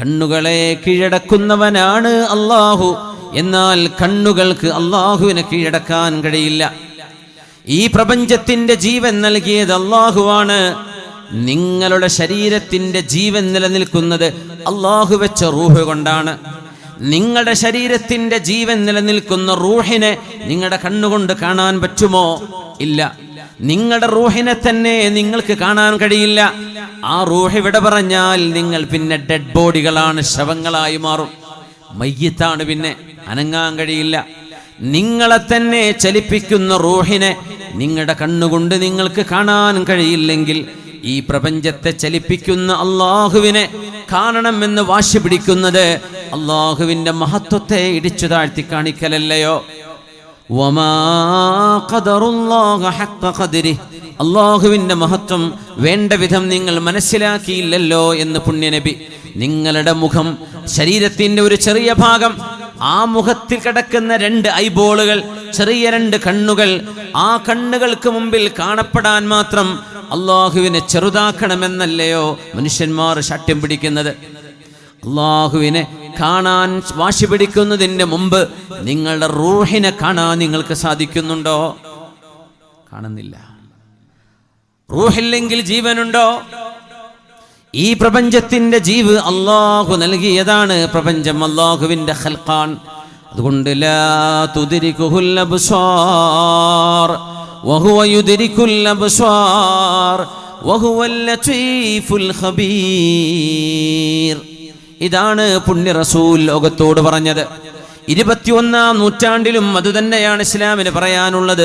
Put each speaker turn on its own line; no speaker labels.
കണ്ണുകളെ കീഴടക്കുന്നവനാണ് അള്ളാഹു എന്നാൽ കണ്ണുകൾക്ക് അള്ളാഹുവിനെ കീഴടക്കാൻ കഴിയില്ല. ഈ പ്രപഞ്ചത്തിന്റെ ജീവൻ നൽകിയത് അള്ളാഹുവാണ് നിങ്ങളുടെ ശരീരത്തിന്റെ ജീവൻ നിലനിൽക്കുന്നത് അള്ളാഹു വെച്ച റൂഹ് കൊണ്ടാണ്. നിങ്ങളുടെ ശരീരത്തിന്റെ ജീവൻ നിലനിൽക്കുന്ന റൂഹിനെ നിങ്ങളുടെ കണ്ണുകൊണ്ട് കാണാൻ പറ്റുമോ? ഇല്ല. നിങ്ങളുടെ റൂഹിനെ തന്നെ നിങ്ങൾക്ക് കാണാൻ കഴിയില്ല. ആ റൂഹ് ഇവിടെ പറഞ്ഞാൽ നിങ്ങൾ പിന്നെ ഡെഡ് ബോഡികളാണ് ശവങ്ങളായി മാറും. മയ്യത്താണ് പിന്നെ അനങ്ങാൻ കഴിയില്ല. നിങ്ങളെ തന്നെ ചലിപ്പിക്കുന്ന റൂഹിനെ നിങ്ങളുടെ കണ്ണുകൊണ്ട് നിങ്ങൾക്ക് കാണാൻ കഴിയില്ലെങ്കിൽ ഈ പ്രപഞ്ചത്തെ ചലിപ്പിക്കുന്ന അള്ളാഹുവിനെ കാണണമെന്ന് വാശി പിടിക്കുന്നത് അള്ളാഹുവിന്റെ മഹത്വത്തെ ഇടിച്ചു താഴ്ത്തി കാണിക്കലല്ലയോ? അള്ളാഹുവിന്റെ മഹത്വം വേണ്ട വിധം നിങ്ങൾ മനസ്സിലാക്കിയില്ലല്ലോ എന്ന് പുണ്യനബി നിങ്ങളുടെ മുഖം ശരീരത്തിന്റെ ഒരു ചെറിയ ഭാഗം ആ മുഖത്തിൽ കിടക്കുന്ന രണ്ട് ഐബോളുകൾ ചെറിയ രണ്ട് കണ്ണുകൾ ആ കണ്ണുകൾക്ക് മുമ്പിൽ കാണപ്പെടാൻ മാത്രം അള്ളാഹുവിനെ ചെറുതാക്കണമെന്നല്ലയോ മനുഷ്യന്മാർ ശാഠ്യം പിടിക്കുന്നത്? അള്ളാഹുവിനെ കാണാൻ വാശി പിടിക്കുന്നതിന്റെ മുമ്പ് നിങ്ങളുടെ റൂഹിനെ കാണാൻ നിങ്ങൾക്ക് സാധിക്കുന്നുണ്ടോ? കാണുന്നില്ല. റൂഹില്ലെങ്കിൽ ജീവനുണ്ടോ? ഈ പ്രപഞ്ചത്തിന്റെ ജീവ് അള്ളാഹു നൽകിയതാണ്. പ്രപഞ്ചം അള്ളാഹുവിന്റെ ഹൽഖാൻ അതുകൊണ്ട് ലാ ഇതാണ് പുണ്യ റസൂൽ ലോകത്തോട് പറഞ്ഞത്. ഇരുപത്തിയൊന്നാം നൂറ്റാണ്ടിലും അതുതന്നെയാണ് ഇസ്ലാമിന് പറയാനുള്ളത്.